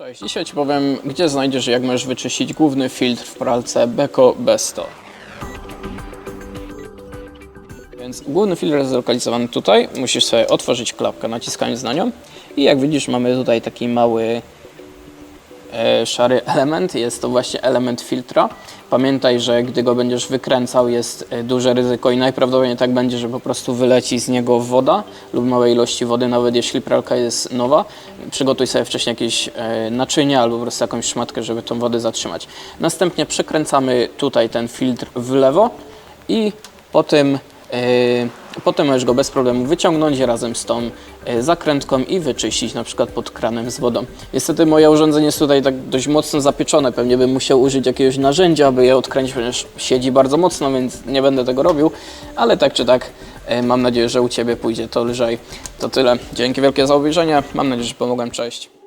Cześć, dzisiaj Ci powiem, gdzie znajdziesz jak możesz wyczyścić główny filtr w pralce Beko Besto. Więc główny filtr jest zlokalizowany tutaj. Musisz sobie otworzyć klapkę, naciskając na nią. I jak widzisz, mamy tutaj taki mały szary element. Jest to właśnie element filtra. Pamiętaj, że gdy go będziesz wykręcał, jest e, duże ryzyko i najprawdopodobniej tak będzie, że po prostu wyleci z niego woda lub małe ilości wody, nawet jeśli pralka jest nowa. Przygotuj sobie wcześniej jakieś e, naczynia albo po prostu jakąś szmatkę, żeby tą wodę zatrzymać. Następnie przekręcamy tutaj ten filtr w lewo i po tym Potem możesz go bez problemu wyciągnąć razem z tą yy, zakrętką i wyczyścić na przykład pod kranem z wodą. Niestety moje urządzenie jest tutaj tak dość mocno zapieczone, pewnie bym musiał użyć jakiegoś narzędzia, aby je odkręcić, ponieważ siedzi bardzo mocno, więc nie będę tego robił, ale tak czy tak yy, mam nadzieję, że u Ciebie pójdzie to lżej. To tyle. Dzięki wielkie za obejrzenie, mam nadzieję, że pomogłem, cześć.